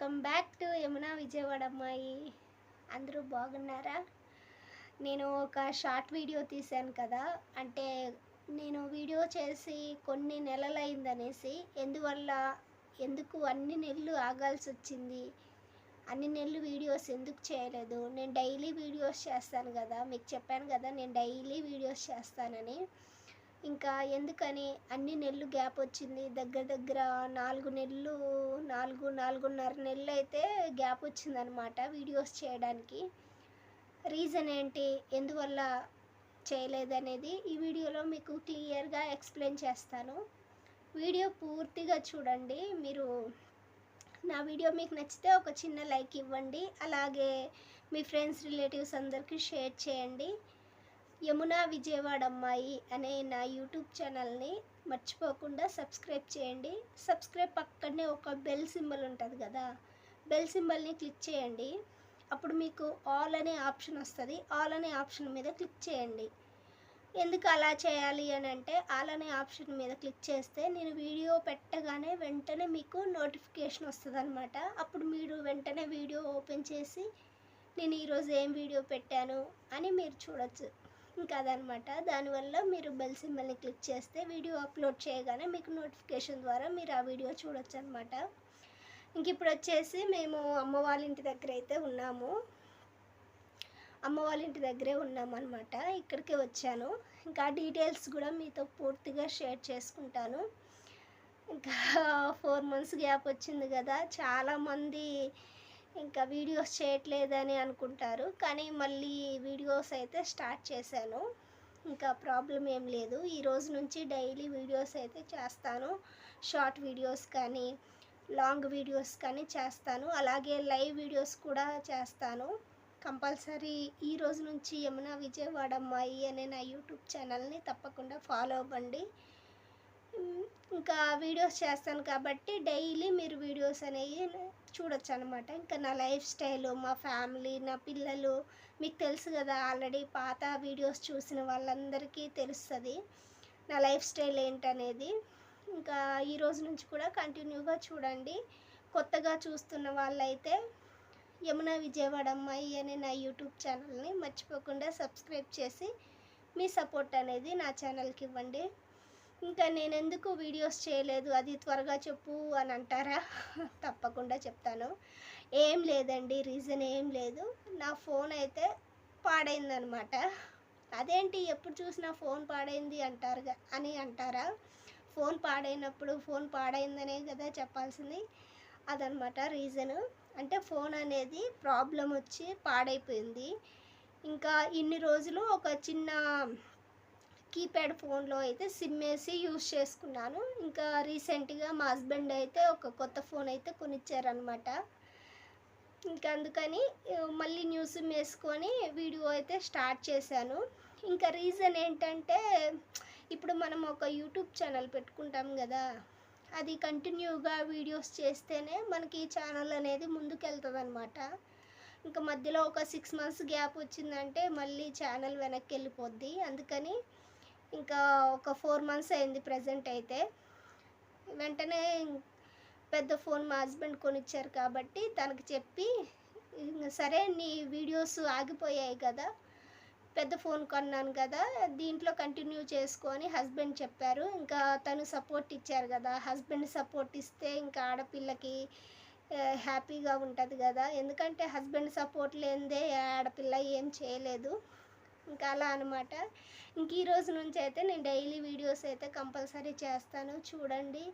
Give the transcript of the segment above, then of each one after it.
Welcome back to Yamuna Vijayawada అమ్మాయి. అందరూ బాగున్నారా? నేను ఒక షార్ట్ వీడియో తీశాను కదా. అంటే నేను వీడియో చేసి కొన్ని నెలలైందనేసి ఎందువల్ల ఎందుకు అన్ని నెలలు ఆగాల్సి వచ్చింది? అన్ని నెలలు వీడియోస్ ఎందుకు చేయలేదు? నేను డైలీ వీడియోస్ చేస్తాను కదా. మీకు చెప్పాను కదా నేను డైలీ వీడియోస్ చేస్తానని. ఇంకా ఎందుకని అన్ని నెలలు గ్యాప్ వచ్చింది. దగ్గర దగ్గర నాలుగు నెలలు నాలుగు నాలుగున్నర నెలలు అయితే గ్యాప్ వచ్చిందనమాట వీడియోస్ చేయడానికి. రీజన్ ఏంటి? ఎందువల్ల చేయలేదనేది ఈ వీడియోలో మీకు క్లియర్గా ఎక్స్ప్లెయిన్ చేస్తాను. వీడియో పూర్తిగా చూడండి. మీరు నా వీడియో మీకు నచ్చితే ఒక చిన్న లైక్ ఇవ్వండి. అలాగే మీ ఫ్రెండ్స్ రిలేటివ్స్ అందరికీ షేర్ చేయండి. యమునా విజయవాడ అమ్మాయి అనే నా యూట్యూబ్ ఛానల్ని మర్చిపోకుండా సబ్స్క్రైబ్ చేయండి. సబ్స్క్రైబ్ పక్కనే ఒక బెల్ సింబల్ ఉంటుంది కదా బెల్ సింబల్ని క్లిక్ చేయండి. అప్పుడు మీకు ఆల్ అనే ఆప్షన్ వస్తుంది. ఆల్ అనే ఆప్షన్ మీద క్లిక్ చేయండి. ఎందుకు అలా చేయాలి అని అంటే ఆల్ అనే ఆప్షన్ మీద క్లిక్ చేస్తే నేను వీడియో పెట్టగానే వెంటనే మీకు నోటిఫికేషన్ వస్తుంది అనమాట అప్పుడు మీరు వెంటనే వీడియో ఓపెన్ చేసి నేను ఈరోజు ఏం వీడియో పెట్టాను అని మీరు చూడొచ్చు. ఇంకా అదనమాట దానివల్ల మీరు బెల్ సింబల్ని క్లిక్ చేస్తే వీడియో అప్లోడ్ చేయగానే మీకు నోటిఫికేషన్ ద్వారా మీరు ఆ వీడియో చూడొచ్చు అనమాట ఇంక ఇప్పుడు వచ్చేసి మేము అమ్మ వాళ్ళ ఇంటి దగ్గర అయితే ఉన్నాము. అమ్మ వాళ్ళ ఇంటి దగ్గరే ఉన్నాం అనమాట ఇక్కడికే వచ్చాను. ఇంకా డీటెయిల్స్ కూడా మీతో పూర్తిగా షేర్ చేసుకుంటాను. ఇంకా ఫోర్ మంత్స్ గ్యాప్ వచ్చింది కదా. చాలామంది ఇంకా వీడియోస్ చేయట్లేదని అనుకుంటారు. కానీ మళ్ళీ వీడియోస్ అయితే స్టార్ట్ చేశాను. ఇంకా ప్రాబ్లం ఏం లేదు. ఈ రోజు నుంచి డైలీ వీడియోస్ అయితే చేస్తాను. షార్ట్ వీడియోస్ కానీ లాంగ్ వీడియోస్ కానీ చేస్తాను. అలాగే లైవ్ వీడియోస్ కూడా చేస్తాను. కంపల్సరీ ఈ రోజు నుంచి యమునా విజయవాడ అమ్మాయి అనే నా యూట్యూబ్ ఛానల్ని తప్పకుండా ఫాలో అవ్వండి. ఇంకా వీడియోస్ చేస్తాను కాబట్టి డైలీ మీరు వీడియోస్ అనేవి చూడొచ్చు అనమాట ఇంకా నా లైఫ్ స్టైల్ మా ఫ్యామిలీ నా పిల్లలు మీకు తెలుసు కదా ఆల్రెడీ పాత వీడియోస్ చూసిన వాళ్ళందరికీ తెలుస్తుంది నా లైఫ్ స్టైల్ ఏంటనేది. ఇంకా ఈ రోజు నుంచి కూడా కంటిన్యూగా చూడండి. కొత్తగా చూస్తున్న వాళ్ళైతే యమున విజయవాడ అమ్మాయి అనే నా యూట్యూబ్ ఛానల్ని మర్చిపోకుండా సబ్స్క్రైబ్ చేసి మీ సపోర్ట్ అనేది నా ఛానల్కి ఇవ్వండి. ఇంకా నేను ఎందుకు వీడియోస్ చేయలేదు? అది త్వరగా చెప్పు అని అంటారా? తప్పకుండా చెప్తాను. ఏం లేదండి రీజన్ ఏం లేదు. నా ఫోన్ అయితే పాడైందనమాట. అదేంటి ఎప్పుడు చూసినా ఫోన్ పాడైంది అంటారు అని అంటారా? ఫోన్ పాడైనప్పుడు ఫోన్ పాడైందనే కదా చెప్పాల్సింది. అదనమాట రీజను. అంటే ఫోన్ అనేది ప్రాబ్లం వచ్చి పాడైపోయింది. ఇంకా ఇన్ని రోజులు ఒక చిన్న కీప్యాడ్ ఫోన్లో అయితే సిమ్ వేసి యూస్ చేసుకున్నాను. ఇంకా రీసెంట్గా మా హస్బెండ్ అయితే ఒక కొత్త ఫోన్ అయితే కొనిచ్చారనమాట ఇంకా అందుకని మళ్ళీ న్యూ సిమ్ వేసుకొని వీడియో అయితే స్టార్ట్ చేశాను. ఇంకా రీజన్ ఏంటంటే ఇప్పుడు మనం ఒక యూట్యూబ్ ఛానల్ పెట్టుకుంటాం కదా అది కంటిన్యూగా వీడియోస్ చేస్తేనే మనకి ఈ ఛానల్ అనేది ముందుకెళ్తుంది అనమాట ఇంకా మధ్యలో ఒక సిక్స్ మంత్స్ గ్యాప్ వచ్చిందంటే మళ్ళీ ఛానల్ వెనక్కి వెళ్ళిపోద్ది. అందుకని ఇంకా ఒక ఫోర్ మంత్స్ అయింది ప్రజెంట్ అయితే. వెంటనే పెద్ద ఫోన్ మా హస్బెండ్ కొనిచ్చారు కాబట్టి తనకి చెప్పి సరే నీ వీడియోస్ ఆగిపోయాయి కదా పెద్ద ఫోన్ కొన్నాను కదా దీంట్లో కంటిన్యూ చేసుకొని హస్బెండ్ చెప్పారు. ఇంకా తను సపోర్ట్ ఇచ్చారు కదా హస్బెండ్ సపోర్ట్ ఇస్తే ఇంకా ఆడపిల్లకి హ్యాపీగా ఉంటుంది కదా. ఎందుకంటే హస్బెండ్ సపోర్ట్ లేనిదే ఆడపిల్ల ఏం చేయలేదు. ఇంకా అలా అనమాట ఇంక ఈ రోజు నుంచి అయితే నేను డైలీ వీడియోస్ అయితే కంపల్సరీ చేస్తాను. చూడండి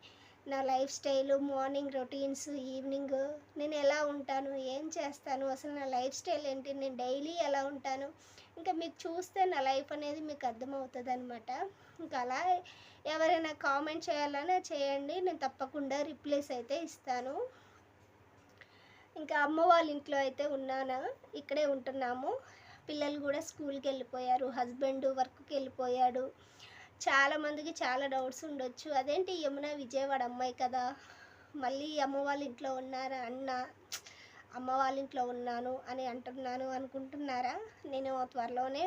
నా lifestyle morning routines evening నేను ఎలా ఉంటాను ఏం చేస్తాను అసలు నా లైఫ్ స్టైల్ ఏంటి నేను డైలీ ఎలా ఉంటాను ఇంకా మీకు చూస్తే నా లైఫ్ అనేది మీకు అర్థమవుతుంది అనమాట ఇంకా అలా ఎవరైనా కామెంట్ చేయాలన్నా చేయండి నేను తప్పకుండా రిప్లైస్ అయితే ఇస్తాను. ఇంకా అమ్మ వాళ్ళ ఇంట్లో అయితే ఉన్నానా ఇక్కడే ఉంటున్నాము. పిల్లలు కూడా స్కూల్కి వెళ్ళిపోయారు హస్బెండ్ వర్క్కి వెళ్ళిపోయాడు చాలామందికి చాలా డౌట్స్ ఉండొచ్చు. అదేంటి యమున విజయవాడ అమ్మాయి కదా? మళ్ళీ అమ్మ వాళ్ళ ఇంట్లో ఉన్నారా? అన్న అమ్మ వాళ్ళ ఇంట్లో ఉన్నాను అని అంటున్నాను అనుకుంటున్నారా? నేను త్వరలోనే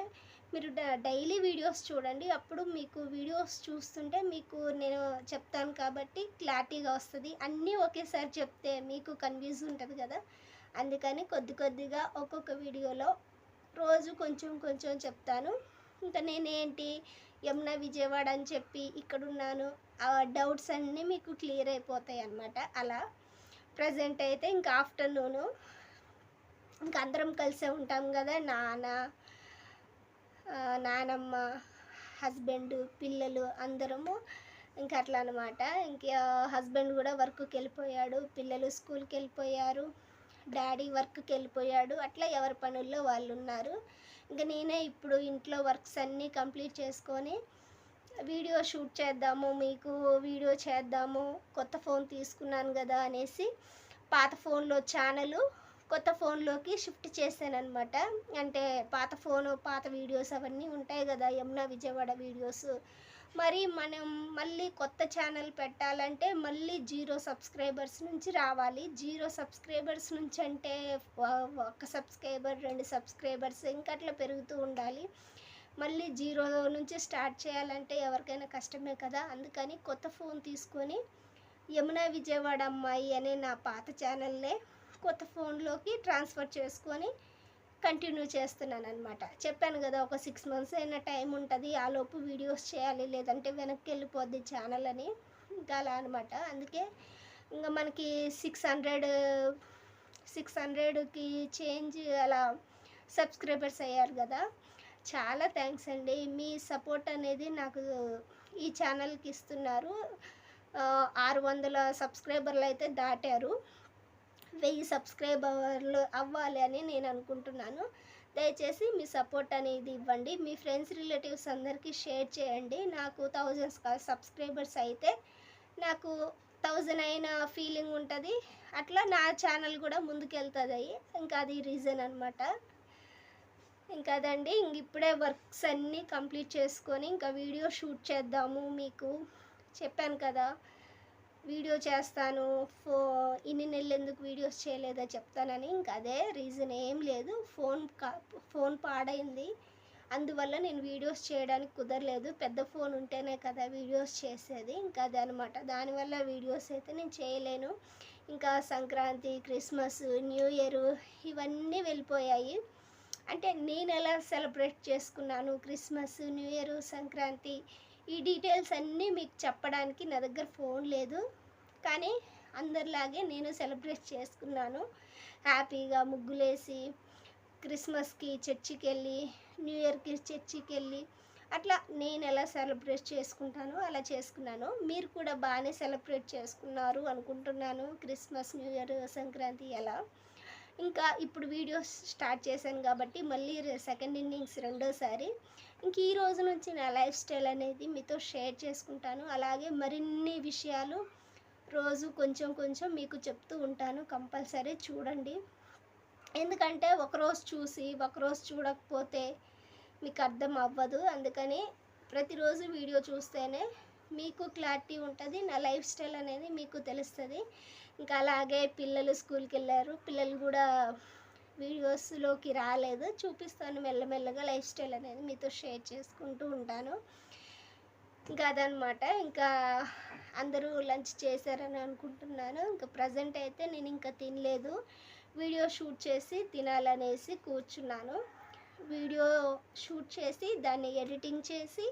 మీరు డైలీ వీడియోస్ చూడండి. అప్పుడు మీకు వీడియోస్ చూస్తుంటే మీకు నేను చెప్తాను కాబట్టి క్లారిటీగా వస్తుంది. అన్నీ ఒకేసారి చెప్తే మీకు కన్ఫ్యూజ్ ఉంటుంది కదా? అందుకని కొద్ది కొద్దిగా ఒక్కొక్క వీడియోలో రోజు కొంచెం కొంచెం చెప్తాను. ఇంకా నేనేంటి యమున విజయవాడ అని చెప్పి ఇక్కడున్నాను. ఆ డౌట్స్ అన్నీ మీకు క్లియర్ అయిపోతాయి అన్నమాట. అలా ప్రజెంట్ అయితే ఇంకా ఆఫ్టర్నూను. ఇంకా అందరం కలిసే ఉంటాం కదా నాన్న నానమ్మ హస్బెండ్ పిల్లలు అందరము ఇంకా అట్లా అనమాట ఇంకా హస్బెండ్ కూడా వర్క్కి వెళ్ళిపోయాడు పిల్లలు స్కూల్కి వెళ్ళిపోయారు. డాడీ వర్క్కి వెళ్ళిపోయాడు అట్లా ఎవరి పనుల్లో వాళ్ళు ఉన్నారు ఇంకా నేనే ఇప్పుడు ఇంట్లో వర్క్స్ అన్నీ కంప్లీట్ చేసుకొని వీడియో షూట్ చేద్దాము మీకు వీడియో చేద్దాము కొత్త ఫోన్ తీసుకున్నాను కదా అనేసి పాత ఫోన్లో ఛానల్ కొత్త ఫోన్లోకి షిఫ్ట్ చేశానమాట అంటే పాత ఫోను పాత వీడియోస్ అవన్నీ ఉంటాయి కదా యమున విజయవాడ వీడియోస్. మరి మనం మళ్ళీ కొత్త ఛానల్ పెట్టాలంటే మళ్ళీ జీరో సబ్స్క్రైబర్స్ నుంచి రావాలి. జీరో సబ్స్క్రైబర్స్ నుంచి అంటే ఒక సబ్స్క్రైబర్ రెండు సబ్స్క్రైబర్స్ ఇంకా అట్లా పెరుగుతూ ఉండాలి. మళ్ళీ జీరో నుంచి స్టార్ట్ చేయాలంటే ఎవరికైనా కష్టమే కదా. అందుకని కొత్త ఫోన్ తీసుకొని యమున విజయవాడ అమ్మాయి అనే నా పాత ఛానల్నే కొత్త ఫోన్లోకి ట్రాన్స్ఫర్ చేసుకొని కంటిన్యూ చేస్తున్నాను అనమాట చెప్పాను కదా ఒక సిక్స్ మంత్స్ అయినా టైం ఉంటుంది ఆ లోపు వీడియోస్ చేయాలి లేదంటే వెనక్కి వెళ్ళిపోద్ది ఛానల్ అని. ఇంకా అలా అనమాట అందుకే ఇంకా మనకి సిక్స్ హండ్రెడ్ సిక్స్ హండ్రెడ్కి చేంజ్ అలా సబ్స్క్రైబర్స్ అయ్యారు కదా. చాలా థ్యాంక్స్ అండి. మీ సపోర్ట్ అనేది నాకు ఈ ఛానల్కి ఇస్తున్నారు. ఆరు వందల సబ్స్క్రైబర్లు అయితే దాటారు. వెయ్యి సబ్స్క్రైబర్లు అవ్వాలి అని నేను అనుకుంటున్నాను. దయచేసి మీ సపోర్ట్ అనేది ఇవ్వండి. మీ ఫ్రెండ్స్ రిలేటివ్స్ అందరికీ షేర్ చేయండి. నాకు థౌజండ్స్ సబ్స్క్రైబర్స్ అయితే నాకు థౌజండ్ అయిన ఫీలింగ్ ఉంటుంది. అట్లా నా ఛానల్ కూడా ముందుకెళ్తుంది. ఇంకా అది రీజన్ అనమాట ఇంకా అదండి. ఇంక ఇప్పుడే వర్క్స్ అన్నీ కంప్లీట్ చేసుకొని ఇంకా వీడియో షూట్ చేద్దాము మీకు. చెప్పాను కదా. వీడియో చేస్తాను ఫో ఇన్ని నెలలు ఎందుకు వీడియోస్ చేయలేదో చెప్తానని ఇంకా అదే రీజన్ ఏం లేదు. ఫోన్ కా ఫోన్ పాడైంది. అందువల్ల నేను వీడియోస్ చేయడానికి కుదరలేదు. పెద్ద ఫోన్ ఉంటేనే కదా వీడియోస్ చేసేది. ఇంకా అదే అనమాట దానివల్ల వీడియోస్ అయితే నేను చేయలేను. ఇంకా సంక్రాంతి క్రిస్మస్ న్యూ ఇయర్ ఇవన్నీ వెళ్ళిపోయాయి. అంటే నేను ఎలా సెలబ్రేట్ చేసుకున్నాను? క్రిస్మస్ న్యూ ఇయర్ సంక్రాంతి ఈ డీటెయిల్స్ అన్నీ మీకు చెప్పడానికి నా దగ్గర ఫోన్ లేదు. కానీ అందరిలాగే నేను సెలబ్రేట్ చేసుకున్నాను. హ్యాపీగా ముగ్గులేసి క్రిస్మస్కి చర్చికి వెళ్ళి న్యూ ఇయర్కి చర్చికి వెళ్ళి అట్లా నేను ఎలా సెలబ్రేట్ చేసుకుంటానో అలా చేసుకున్నాను. మీరు కూడా బాగానే సెలబ్రేట్ చేసుకున్నారు అనుకుంటున్నాను. క్రిస్మస్ న్యూ ఇయర్ సంక్రాంతి ఎలా? ఇంకా ఇప్పుడు వీడియోస్ స్టార్ట్ చేశాను కాబట్టి మళ్ళీ సెకండ్ ఇన్నింగ్స్ రెండోసారి. ఇంక ఈ రోజు నుంచి నా లైఫ్ స్టైల్ అనేది మీతో షేర్ చేసుకుంటాను. అలాగే మరిన్ని విషయాలు రోజు కొంచెం కొంచెం మీకు చెప్తూ ఉంటాను. కంపల్సరీ చూడండి. ఎందుకంటే ఒకరోజు చూసి ఒకరోజు చూడకపోతే మీకు అర్థం అవ్వదు. అందుకని ప్రతిరోజు వీడియో చూస్తేనే మీకు క్లారిటీ ఉంటుంది. నా లైఫ్ స్టైల్ అనేది మీకు తెలుస్తుంది. ఇంకా అలాగే పిల్లలు స్కూల్కి వెళ్ళారు. పిల్లలు కూడా వీడియోస్లోకి రాలేదు. చూపిస్తాను మెల్లమెల్లగా లైఫ్ స్టైల్ అనేది మీతో షేర్ చేసుకుంటూ ఉంటాను. ఇంకా అదనమాట. ఇంకా అందరూ లంచ్ చేశారని అనుకుంటున్నాను. ఇంకా ప్రజెంట్ అయితే నేను ఇంకా తినలేదు. వీడియో షూట్ చేసి తినాలనేసి కూర్చున్నాను. వీడియో షూట్ చేసి దాన్ని ఎడిటింగ్ చేసి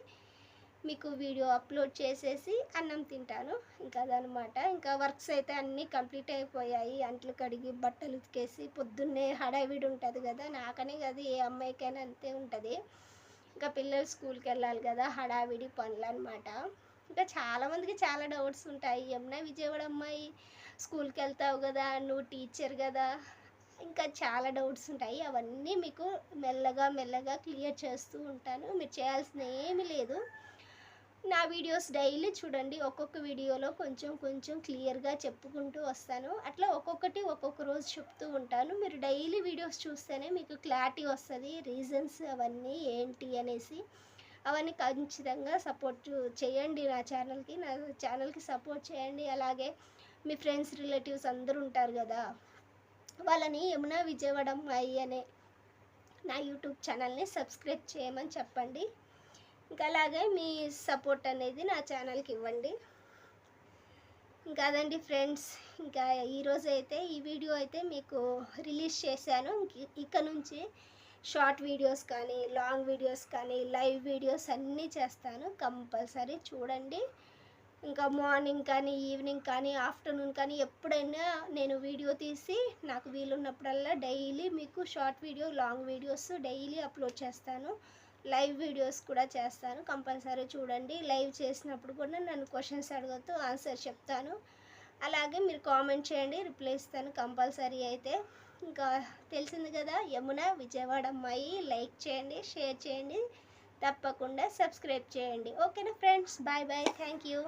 మీకు వీడియో అప్లోడ్ చేసేసి అన్నం తింటాను. ఇంకా అదనమాట. ఇంకా వర్క్స్ అయితే అన్నీ కంప్లీట్ అయిపోయాయి. అంట్లు కడిగి బట్టలు ఉతికేసి పొద్దున్నే హడావిడి ఉంటుంది కదా నాకనే కదా ఏ అమ్మాయికైనా అంతే ఉంటుంది. ఇంకా పిల్లలు స్కూల్కి వెళ్ళాలి కదా హడావిడి పనులు అనమాట ఇంకా చాలామందికి చాలా డౌట్స్ ఉంటాయి. ఏమన్నా విజయవాడ అమ్మాయి స్కూల్కి వెళ్తావు కదా నువ్వు టీచర్ కదా ఇంకా చాలా డౌట్స్ ఉంటాయి. అవన్నీ మీకు మెల్లగా మెల్లగా క్లియర్ చేస్తూ ఉంటాను. మీరు చేయాల్సిన ఏమీ లేదు. నా వీడియోస్ డైలీ చూడండి. ఒక్కొక్క వీడియోలో కొంచెం కొంచెం క్లియర్గా చెప్పుకుంటూ వస్తాను. అట్లా ఒక్కొక్కటి ఒక్కొక్క రోజు చెప్తూ ఉంటాను. మీరు డైలీ వీడియోస్ చూస్తేనే మీకు క్లారిటీ వస్తుంది. రీజన్స్ అవన్నీ ఏంటి అనేసి అవన్నీ ఖచ్చితంగా సపోర్ట్ చేయండి నా ఛానల్కి. నా ఛానల్కి సపోర్ట్ చేయండి. అలాగే మీ ఫ్రెండ్స్ రిలేటివ్స్ అందరూ ఉంటారు కదా! వాళ్ళని యమునా విజయవాడ అమ్మాయి అనే నా యూట్యూబ్ ఛానల్ని సబ్స్క్రైబ్ చేయమని చెప్పండి. ఇంకా అలాగే మీ సపోర్ట్ అనేది నా ఛానల్కి ఇవ్వండి. ఇంకా అదండి ఫ్రెండ్స్ ఇంకా ఈరోజు అయితే ఈ వీడియో అయితే మీకు రిలీజ్ చేశాను. ఇక నుంచి షార్ట్ వీడియోస్ కానీ లాంగ్ వీడియోస్ కానీ లైవ్ వీడియోస్ అన్నీ చేస్తాను కంపల్సరీ చూడండి. ఇంకా మార్నింగ్ కానీ ఈవినింగ్ కానీ ఆఫ్టర్నూన్ కానీ ఎప్పుడైనా నేను వీడియో తీసి నాకు వీలున్నప్పుడల్లా డైలీ మీకు short video long videos daily upload చేస్తాను. లైవ్ వీడియోస్ కూడా చేస్తాను. కంపల్సరీ చూడండి. లైవ్ చేసినప్పుడు కూడా నన్ను క్వశ్చన్స్ అడగద్దు ఆన్సర్ చెప్తాను. అలాగే మీరు కామెంట్ చేయండి రిప్లై ఇస్తాను కంపల్సరీ అయితే. ఇంకా తెలిసింది కదా యమున విజయవాడ అమ్మాయి. లైక్ చేయండి షేర్ చేయండి. తప్పకుండా సబ్స్క్రైబ్ చేయండి. ఓకేనా friends? Bye bye. Thank you.